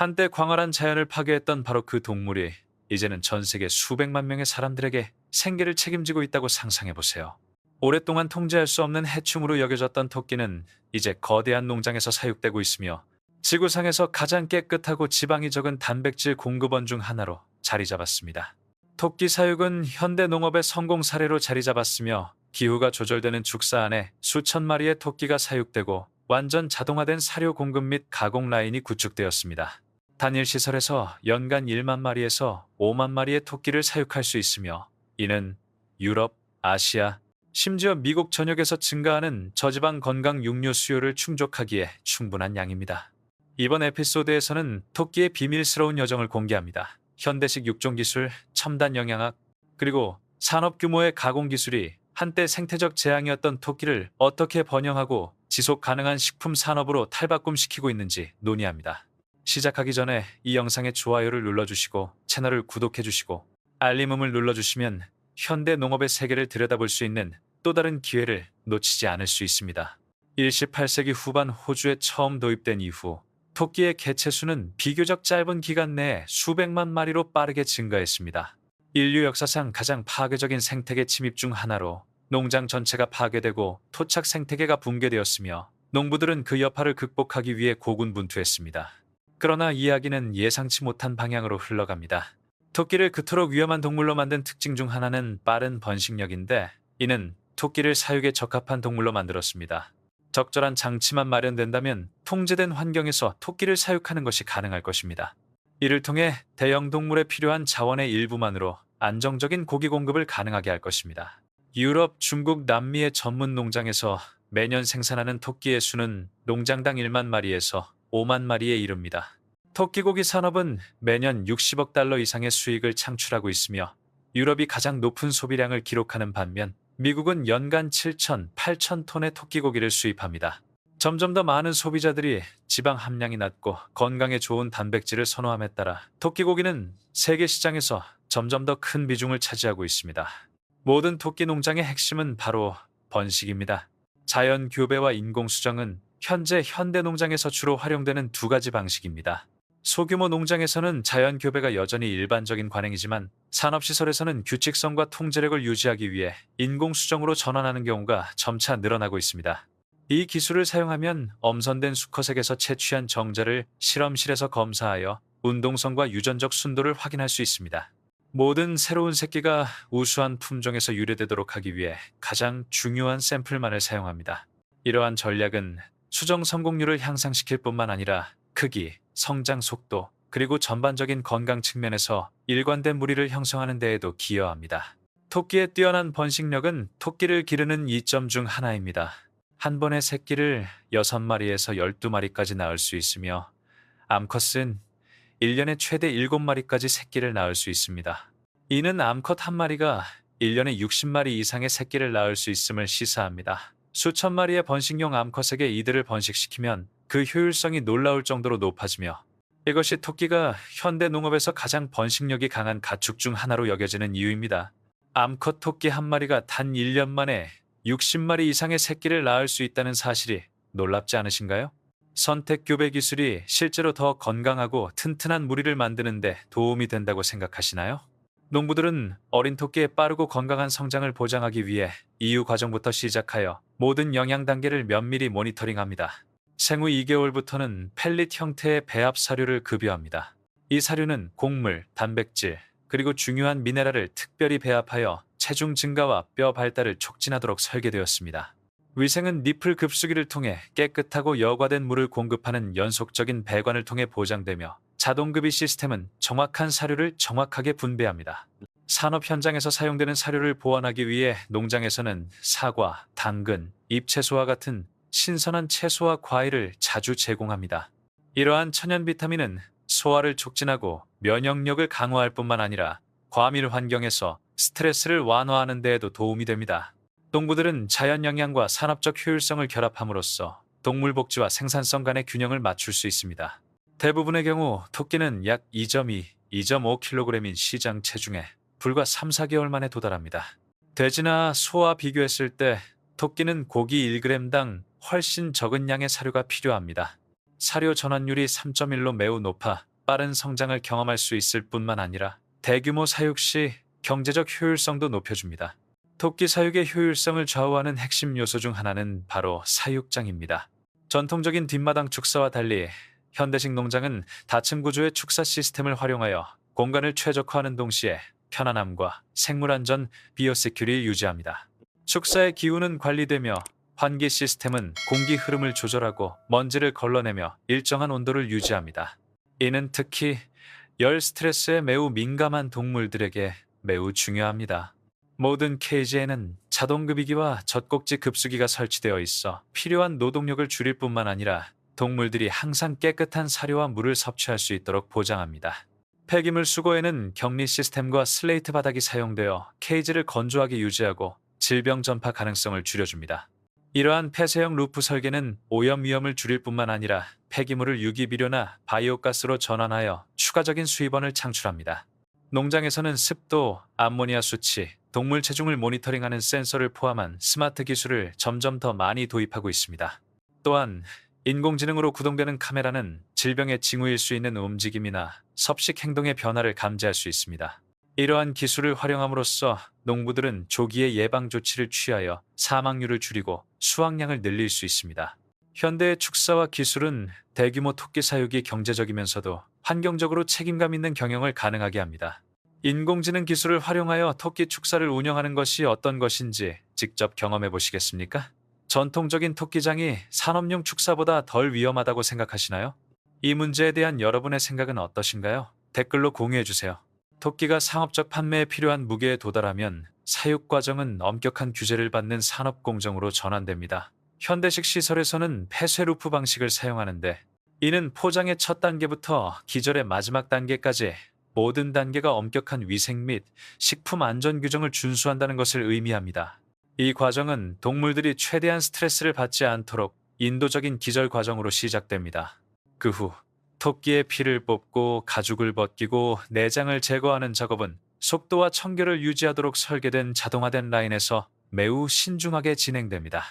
한때 광활한 자연을 파괴했던 바로 그 동물이 이제는 전 세계 수백만 명의 사람들에게 생계를 책임지고 있다고 상상해 보세요. 오랫동안 통제할 수 없는 해충으로 여겨졌던 토끼는 이제 거대한 농장에서 사육되고 있으며 지구상에서 가장 깨끗하고 지방이 적은 단백질 공급원 중 하나로 자리 잡았습니다. 토끼 사육은 현대 농업의 성공 사례로 자리 잡았으며 기후가 조절되는 축사 안에 수천 마리의 토끼가 사육되고 완전 자동화된 사료 공급 및 가공 라인이 구축되었습니다. 단일 시설에서 연간 1만 마리에서 5만 마리의 토끼를 사육할 수 있으며 이는 유럽, 아시아, 심지어 미국 전역에서 증가하는 저지방 건강 육류 수요를 충족하기에 충분한 양입니다. 이번 에피소드에서는 토끼의 비밀스러운 여정을 공개합니다. 현대식 육종 기술, 첨단 영양학, 그리고 산업 규모의 가공 기술이 한때 생태적 재앙이었던 토끼를 어떻게 번영하고 지속 가능한 식품 산업으로 탈바꿈시키고 있는지 논의합니다. 시작하기 전에 이 영상에 좋아요를 눌러주시고 채널을 구독해주시고 알림음을 눌러주시면 현대 농업의 세계를 들여다볼 수 있는 또 다른 기회를 놓치지 않을 수 있습니다. 18세기 후반 호주에 처음 도입된 이후 토끼의 개체 수는 비교적 짧은 기간 내에 수백만 마리로 빠르게 증가했습니다. 인류 역사상 가장 파괴적인 생태계 침입 중 하나로 농장 전체가 파괴되고 토착 생태계가 붕괴되었으며 농부들은 그 여파를 극복하기 위해 고군분투했습니다. 그러나 이야기는 예상치 못한 방향으로 흘러갑니다. 토끼를 그토록 위험한 동물로 만든 특징 중 하나는 빠른 번식력인데 이는 토끼를 사육에 적합한 동물로 만들었습니다. 적절한 장치만 마련된다면 통제된 환경에서 토끼를 사육하는 것이 가능할 것입니다. 이를 통해 대형 동물에 필요한 자원의 일부만으로 안정적인 고기 공급을 가능하게 할 것입니다. 유럽, 중국, 남미의 전문 농장에서 매년 생산하는 토끼의 수는 농장당 1만 마리에서 5만 마리에 이릅니다. 토끼고기 산업은 매년 60억 달러 이상의 수익을 창출하고 있으며 유럽이 가장 높은 소비량을 기록하는 반면 미국은 연간 7천, 8천 톤의 토끼고기를 수입합니다. 점점 더 많은 소비자들이 지방 함량이 낮고 건강에 좋은 단백질을 선호함에 따라 토끼고기는 세계 시장에서 점점 더 큰 비중을 차지하고 있습니다. 모든 토끼 농장의 핵심은 바로 번식입니다. 자연 교배와 인공 수정은 현재 현대 농장에서 주로 활용되는 두 가지 방식입니다. 소규모 농장에서는 자연 교배가 여전히 일반적인 관행이지만 산업시설에서는 규칙성과 통제력을 유지하기 위해 인공 수정으로 전환하는 경우가 점차 늘어나고 있습니다. 이 기술을 사용하면 엄선된 수컷에게서 채취한 정자를 실험실에서 검사하여 운동성과 유전적 순도를 확인할 수 있습니다. 모든 새로운 새끼가 우수한 품종에서 유래되도록 하기 위해 가장 중요한 샘플만을 사용합니다. 이러한 전략은 수정 성공률을 향상시킬 뿐만 아니라 크기, 성장 속도, 그리고 전반적인 건강 측면에서 일관된 무리를 형성하는 데에도 기여합니다. 토끼의 뛰어난 번식력은 토끼를 기르는 이점 중 하나입니다. 한 번에 새끼를 6마리에서 12마리까지 낳을 수 있으며 암컷은 1년에 최대 7마리까지 새끼를 낳을 수 있습니다. 이는 암컷 한 마리가 1년에 60마리 이상의 새끼를 낳을 수 있음을 시사합니다. 수천 마리의 번식용 암컷에게 이들을 번식시키면 그 효율성이 놀라울 정도로 높아지며 이것이 토끼가 현대 농업에서 가장 번식력이 강한 가축 중 하나로 여겨지는 이유입니다. 암컷 토끼 한 마리가 단 1년 만에 60마리 이상의 새끼를 낳을 수 있다는 사실이 놀랍지 않으신가요? 선택 교배 기술이 실제로 더 건강하고 튼튼한 무리를 만드는데 도움이 된다고 생각하시나요? 농부들은 어린 토끼의 빠르고 건강한 성장을 보장하기 위해 이유 과정부터 시작하여 모든 영양 단계를 면밀히 모니터링합니다. 생후 2개월부터는 펠릿 형태의 배합 사료를 급여합니다. 이 사료는 곡물, 단백질, 그리고 중요한 미네랄을 특별히 배합하여 체중 증가와 뼈 발달을 촉진하도록 설계되었습니다. 위생은 니플 급수기를 통해 깨끗하고 여과된 물을 공급하는 연속적인 배관을 통해 보장되며 자동급이 시스템은 정확한 사료를 정확하게 분배합니다. 산업 현장에서 사용되는 사료를 보완하기 위해 농장에서는 사과, 당근, 잎채소와 같은 신선한 채소와 과일을 자주 제공합니다. 이러한 천연 비타민은 소화를 촉진하고 면역력을 강화할 뿐만 아니라 과밀 환경에서 스트레스를 완화하는 데에도 도움이 됩니다. 농부들은 자연 영양과 산업적 효율성을 결합함으로써 동물 복지와 생산성 간의 균형을 맞출 수 있습니다. 대부분의 경우 토끼는 약 2.2, 2.5kg인 시장 체중에 불과 3, 4개월 만에 도달합니다. 돼지나 소와 비교했을 때 토끼는 고기 1g당 훨씬 적은 양의 사료가 필요합니다. 사료 전환율이 3.1로 매우 높아 빠른 성장을 경험할 수 있을 뿐만 아니라 대규모 사육 시 경제적 효율성도 높여줍니다. 토끼 사육의 효율성을 좌우하는 핵심 요소 중 하나는 바로 사육장입니다. 전통적인 뒷마당 축사와 달리 현대식 농장은 다층 구조의 축사 시스템을 활용하여 공간을 최적화하는 동시에 편안함과 생물 안전, 비오세큐리를 유지합니다. 축사의 기후는 관리되며 환기 시스템은 공기 흐름을 조절하고 먼지를 걸러내며 일정한 온도를 유지합니다. 이는 특히 열 스트레스에 매우 민감한 동물들에게 매우 중요합니다. 모든 케이지에는 자동급이기와 젖꼭지 급수기가 설치되어 있어 필요한 노동력을 줄일 뿐만 아니라 동물들이 항상 깨끗한 사료와 물을 섭취할 수 있도록 보장합니다. 폐기물 수거에는 격리 시스템과 슬레이트 바닥이 사용되어 케이지를 건조하게 유지하고 질병 전파 가능성을 줄여줍니다. 이러한 폐쇄형 루프 설계는 오염 위험을 줄일 뿐만 아니라 폐기물을 유기비료나 바이오가스로 전환하여 추가적인 수입원을 창출합니다. 농장에서는 습도, 암모니아 수치, 동물 체중을 모니터링하는 센서를 포함한 스마트 기술을 점점 더 많이 도입하고 있습니다. 또한 인공지능으로 구동되는 카메라는 질병의 징후일 수 있는 움직임이나 섭식 행동의 변화를 감지할 수 있습니다. 이러한 기술을 활용함으로써 농부들은 조기에 예방 조치를 취하여 사망률을 줄이고 수확량을 늘릴 수 있습니다. 현대의 축사와 기술은 대규모 토끼 사육이 경제적이면서도 환경적으로 책임감 있는 경영을 가능하게 합니다. 인공지능 기술을 활용하여 토끼 축사를 운영하는 것이 어떤 것인지 직접 경험해 보시겠습니까? 전통적인 토끼장이 산업용 축사보다 덜 위험하다고 생각하시나요? 이 문제에 대한 여러분의 생각은 어떠신가요? 댓글로 공유해 주세요. 토끼가 상업적 판매에 필요한 무게에 도달하면 사육 과정은 엄격한 규제를 받는 산업 공정으로 전환됩니다. 현대식 시설에서는 폐쇄 루프 방식을 사용하는데 이는 포장의 첫 단계부터 기절의 마지막 단계까지 모든 단계가 엄격한 위생 및 식품 안전 규정을 준수한다는 것을 의미합니다. 이 과정은 동물들이 최대한 스트레스를 받지 않도록 인도적인 기절 과정으로 시작됩니다. 그 후 토끼의 피를 뽑고 가죽을 벗기고 내장을 제거하는 작업은 속도와 청결을 유지하도록 설계된 자동화된 라인에서 매우 신중하게 진행됩니다.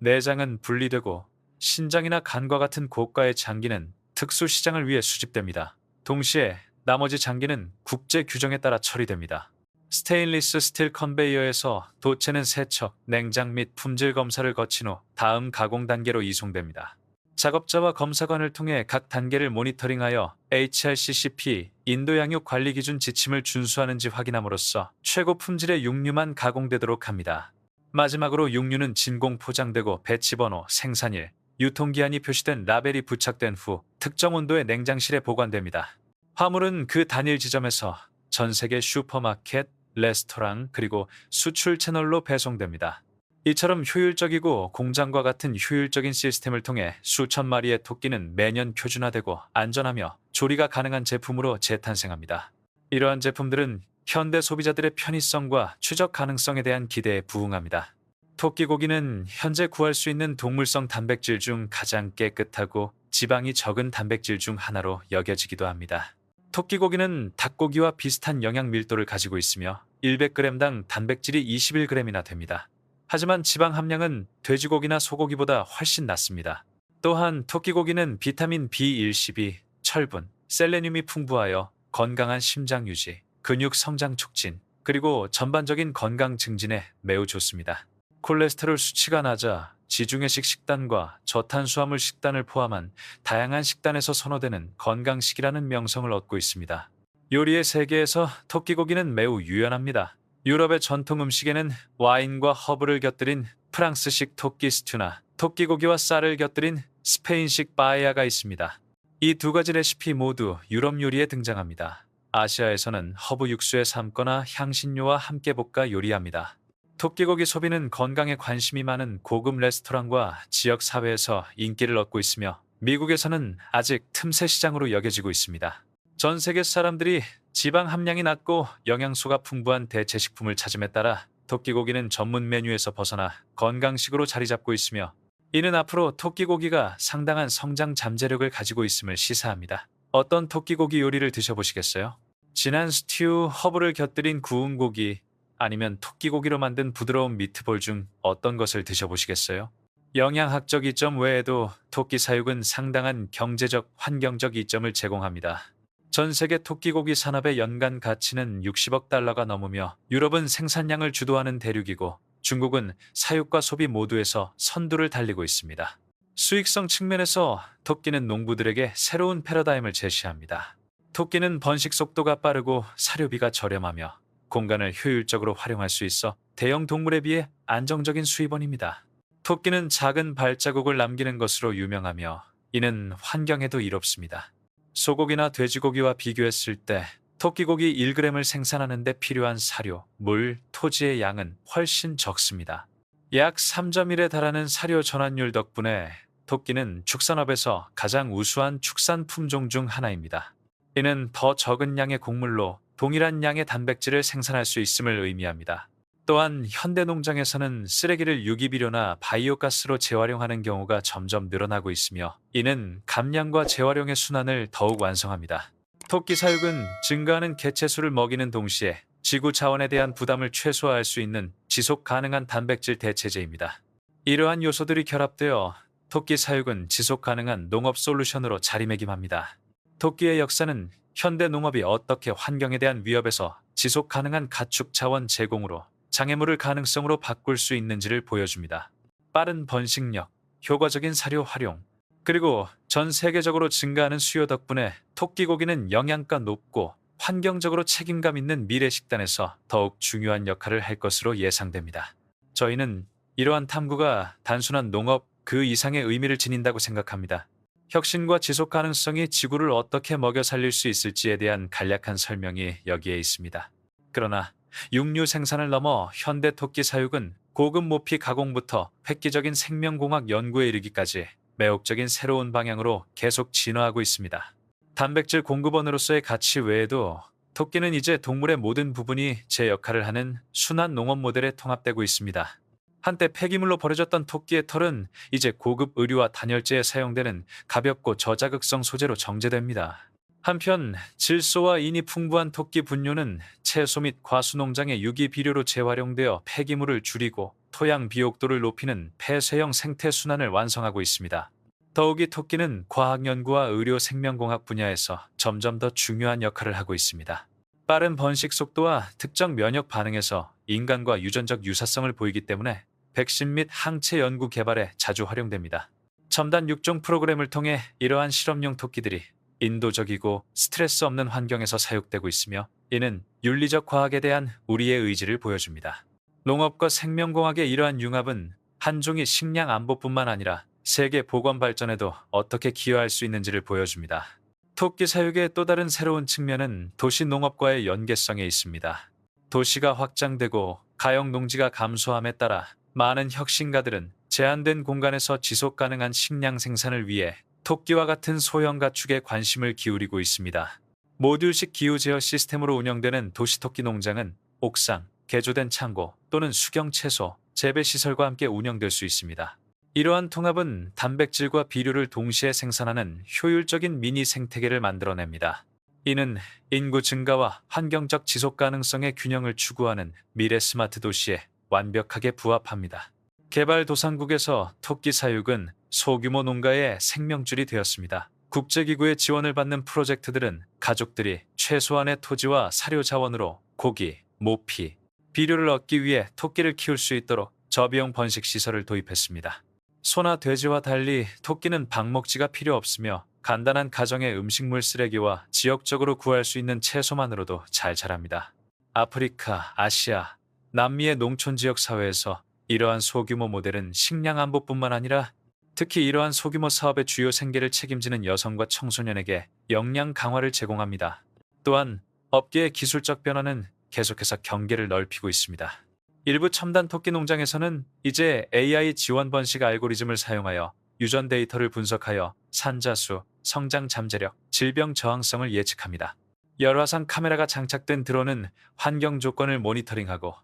내장은 분리되고 신장이나 간과 같은 고가의 장기는 특수 시장을 위해 수집됩니다. 동시에 나머지 장기는 국제 규정에 따라 처리됩니다. 스테인리스 스틸 컨베이어에서 도체는 세척, 냉장 및 품질 검사를 거친 후 다음 가공 단계로 이송됩니다. 작업자와 검사관을 통해 각 단계를 모니터링하여 HRCCP 인도 양육 관리 기준 지침을 준수하는지 확인함으로써 최고 품질의 육류만 가공되도록 합니다. 마지막으로 육류는 진공 포장되고 배치 번호, 생산일, 유통기한이 표시된 라벨이 부착된 후 특정 온도의 냉장실에 보관됩니다. 화물은 그 단일 지점에서 전 세계 슈퍼마켓, 레스토랑 그리고 수출 채널로 배송됩니다. 이처럼 효율적이고 공장과 같은 효율적인 시스템을 통해 수천 마리의 토끼는 매년 표준화되고 안전하며 조리가 가능한 제품으로 재탄생합니다. 이러한 제품들은 현대 소비자들의 편의성과 추적 가능성에 대한 기대에 부응합니다. 토끼 고기는 현재 구할 수 있는 동물성 단백질 중 가장 깨끗하고 지방이 적은 단백질 중 하나로 여겨지기도 합니다. 토끼 고기는 닭고기와 비슷한 영양 밀도를 가지고 있으며 100g당 단백질이 21g이나 됩니다. 하지만 지방 함량은 돼지고기나 소고기보다 훨씬 낮습니다. 또한 토끼고기는 비타민 B112, 철분, 셀레늄이 풍부하여 건강한 심장 유지, 근육 성장 촉진, 그리고 전반적인 건강 증진에 매우 좋습니다. 콜레스테롤 수치가 낮아 지중해식 식단과 저탄수화물 식단을 포함한 다양한 식단에서 선호되는 건강식이라는 명성을 얻고 있습니다. 요리의 세계에서 토끼고기는 매우 유연합니다. 유럽의 전통 음식에는 와인과 허브를 곁들인 프랑스식 토끼 스튜나 토끼고기와 쌀을 곁들인 스페인식 바에야가 있습니다. 이 두 가지 레시피 모두 유럽 요리에 등장합니다. 아시아에서는 허브 육수에 삶거나 향신료와 함께 볶아 요리합니다. 토끼고기 소비는 건강에 관심이 많은 고급 레스토랑과 지역 사회에서 인기를 얻고 있으며 미국에서는 아직 틈새 시장으로 여겨지고 있습니다. 전 세계 사람들이 지방 함량이 낮고 영양소가 풍부한 대체 식품을 찾음에 따라 토끼고기는 전문 메뉴에서 벗어나 건강식으로 자리 잡고 있으며 이는 앞으로 토끼고기가 상당한 성장 잠재력을 가지고 있음을 시사합니다. 어떤 토끼고기 요리를 드셔보시겠어요? 진한 스튜, 허브를 곁들인 구운 고기, 아니면 토끼고기로 만든 부드러운 미트볼 중 어떤 것을 드셔보시겠어요? 영양학적 이점 외에도 토끼 사육은 상당한 경제적, 환경적 이점을 제공합니다. 전 세계 토끼고기 산업의 연간 가치는 60억 달러가 넘으며 유럽은 생산량을 주도하는 대륙이고 중국은 사육과 소비 모두에서 선두를 달리고 있습니다. 수익성 측면에서 토끼는 농부들에게 새로운 패러다임을 제시합니다. 토끼는 번식 속도가 빠르고 사료비가 저렴하며 공간을 효율적으로 활용할 수 있어 대형 동물에 비해 안정적인 수입원입니다. 토끼는 작은 발자국을 남기는 것으로 유명하며 이는 환경에도 이롭습니다. 소고기나 돼지고기와 비교했을 때 토끼고기 1g을 생산하는 데 필요한 사료, 물, 토지의 양은 훨씬 적습니다. 약 3.1에 달하는 사료 전환율 덕분에 토끼는 축산업에서 가장 우수한 축산 품종 중 하나입니다. 이는 더 적은 양의 곡물로 동일한 양의 단백질을 생산할 수 있음을 의미합니다. 또한 현대 농장에서는 쓰레기를 유기비료나 바이오가스로 재활용하는 경우가 점점 늘어나고 있으며 이는 감량과 재활용의 순환을 더욱 완성합니다. 토끼 사육은 증가하는 개체수를 먹이는 동시에 지구 자원에 대한 부담을 최소화할 수 있는 지속 가능한 단백질 대체제입니다. 이러한 요소들이 결합되어 토끼 사육은 지속 가능한 농업 솔루션으로 자리매김합니다. 토끼의 역사는 현대 농업이 어떻게 환경에 대한 위협에서 지속 가능한 가축 자원 제공으로 장애물을 가능성으로 바꿀 수 있는지를 보여줍니다. 빠른 번식력, 효과적인 사료 활용, 그리고 전 세계적으로 증가하는 수요 덕분에 토끼고기는 영양가 높고 환경적으로 책임감 있는 미래 식단에서 더욱 중요한 역할을 할 것으로 예상됩니다. 저희는 이러한 탐구가 단순한 농업 그 이상의 의미를 지닌다고 생각합니다. 혁신과 지속 가능성이 지구를 어떻게 먹여 살릴 수 있을지에 대한 간략한 설명이 여기에 있습니다. 그러나 육류 생산을 넘어 현대 토끼 사육은 고급 모피 가공부터 획기적인 생명공학 연구에 이르기까지 매혹적인 새로운 방향으로 계속 진화하고 있습니다. 단백질 공급원으로서의 가치 외에도 토끼는 이제 동물의 모든 부분이 제 역할을 하는 순환 농업 모델에 통합되고 있습니다. 한때 폐기물로 버려졌던 토끼의 털은 이제 고급 의류와 단열재에 사용되는 가볍고 저자극성 소재로 정제됩니다. 한편 질소와 인이 풍부한 토끼 분뇨는 채소 및 과수 농장의 유기 비료로 재활용되어 폐기물을 줄이고 토양 비옥도를 높이는 폐쇄형 생태 순환을 완성하고 있습니다. 더욱이 토끼는 과학 연구와 의료 생명공학 분야에서 점점 더 중요한 역할을 하고 있습니다. 빠른 번식 속도와 특정 면역 반응에서 인간과 유전적 유사성을 보이기 때문에 백신 및 항체 연구 개발에 자주 활용됩니다. 첨단 육종 프로그램을 통해 이러한 실험용 토끼들이 인도적이고 스트레스 없는 환경에서 사육되고 있으며 이는 윤리적 과학에 대한 우리의 의지를 보여줍니다. 농업과 생명공학의 이러한 융합은 한 종의 식량 안보뿐만 아니라 세계 보건 발전에도 어떻게 기여할 수 있는지를 보여줍니다. 토끼 사육의 또 다른 새로운 측면은 도시 농업과의 연계성에 있습니다. 도시가 확장되고 가용 농지가 감소함에 따라 많은 혁신가들은 제한된 공간에서 지속 가능한 식량 생산을 위해 토끼와 같은 소형 가축에 관심을 기울이고 있습니다. 모듈식 기후 제어 시스템으로 운영되는 도시 토끼 농장은 옥상, 개조된 창고 또는 수경 채소, 재배 시설과 함께 운영될 수 있습니다. 이러한 통합은 단백질과 비료를 동시에 생산하는 효율적인 미니 생태계를 만들어냅니다. 이는 인구 증가와 환경적 지속 가능성의 균형을 추구하는 미래 스마트 도시에 완벽하게 부합합니다. 개발도상국에서 토끼 사육은 소규모 농가의 생명줄이 되었습니다. 국제기구의 지원을 받는 프로젝트들은 가족들이 최소한의 토지와 사료 자원으로 고기, 모피, 비료를 얻기 위해 토끼를 키울 수 있도록 저비용 번식 시설을 도입했습니다. 소나 돼지와 달리 토끼는 방목지가 필요 없으며 간단한 가정의 음식물 쓰레기와 지역적으로 구할 수 있는 채소만으로도 잘 자랍니다. 아프리카, 아시아, 남미의 농촌 지역 사회에서 이러한 소규모 모델은 식량 안보뿐만 아니라 특히 이러한 소규모 사업의 주요 생계를 책임지는 여성과 청소년에게 역량 강화를 제공합니다. 또한 업계의 기술적 변화는 계속해서 경계를 넓히고 있습니다. 일부 첨단 토끼 농장에서는 이제 AI 지원 번식 알고리즘을 사용하여 유전 데이터를 분석하여 산자수, 성장 잠재력, 질병 저항성을 예측합니다. 열화상 카메라가 장착된 드론은 환경 조건을 모니터링하고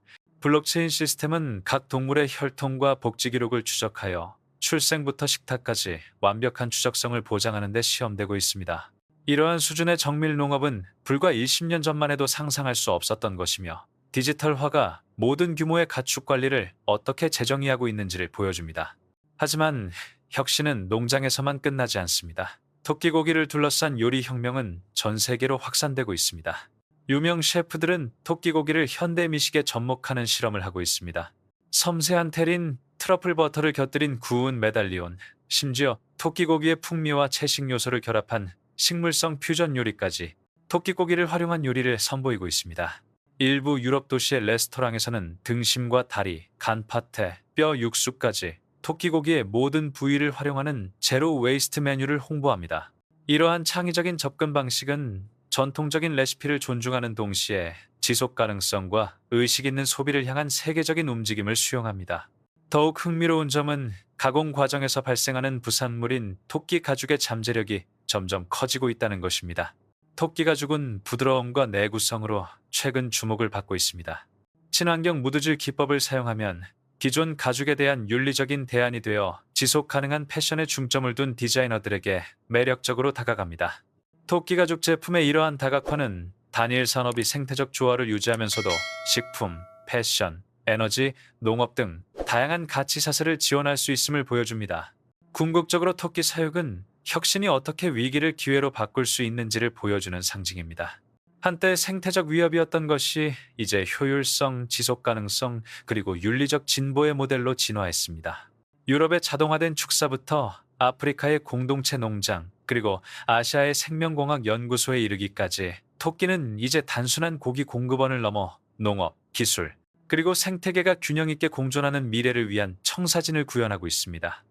블록체인 시스템은 각 동물의 혈통과 복지 기록을 추적하여 출생부터 식탁까지 완벽한 추적성을 보장하는 데 시험되고 있습니다. 이러한 수준의 정밀 농업은 불과 20년 전만 해도 상상할 수 없었던 것이며 디지털화가 모든 규모의 가축 관리를 어떻게 재정의하고 있는지를 보여줍니다. 하지만 혁신은 농장에서만 끝나지 않습니다. 토끼고기를 둘러싼 요리 혁명은 전 세계로 확산되고 있습니다. 유명 셰프들은 토끼고기를 현대 미식에 접목하는 실험을 하고 있습니다. 섬세한 테린, 트러플 버터를 곁들인 구운 메달리온, 심지어 토끼고기의 풍미와 채식 요소를 결합한 식물성 퓨전 요리까지 토끼고기를 활용한 요리를 선보이고 있습니다. 일부 유럽 도시의 레스토랑에서는 등심과 다리, 간파테, 뼈 육수까지 토끼고기의 모든 부위를 활용하는 제로 웨이스트 메뉴를 홍보합니다. 이러한 창의적인 접근 방식은 전통적인 레시피를 존중하는 동시에 지속 가능성과 의식 있는 소비를 향한 세계적인 움직임을 수용합니다. 더욱 흥미로운 점은 가공 과정에서 발생하는 부산물인 토끼 가죽의 잠재력이 점점 커지고 있다는 것입니다. 토끼 가죽은 부드러움과 내구성으로 최근 주목을 받고 있습니다. 친환경 무드질 기법을 사용하면 기존 가죽에 대한 윤리적인 대안이 되어 지속 가능한 패션에 중점을 둔 디자이너들에게 매력적으로 다가갑니다. 토끼 가죽 제품의 이러한 다각화는 단일 산업이 생태적 조화를 유지하면서도 식품, 패션, 에너지, 농업 등 다양한 가치 사슬을 지원할 수 있음을 보여줍니다. 궁극적으로 토끼 사육은 혁신이 어떻게 위기를 기회로 바꿀 수 있는지를 보여주는 상징입니다. 한때 생태적 위협이었던 것이 이제 효율성, 지속 가능성, 그리고 윤리적 진보의 모델로 진화했습니다. 유럽의 자동화된 축사부터 아프리카의 공동체 농장, 그리고 아시아의 생명공학 연구소에 이르기까지 토끼는 이제 단순한 고기 공급원을 넘어 농업, 기술, 그리고 생태계가 균형 있게 공존하는 미래를 위한 청사진을 구현하고 있습니다.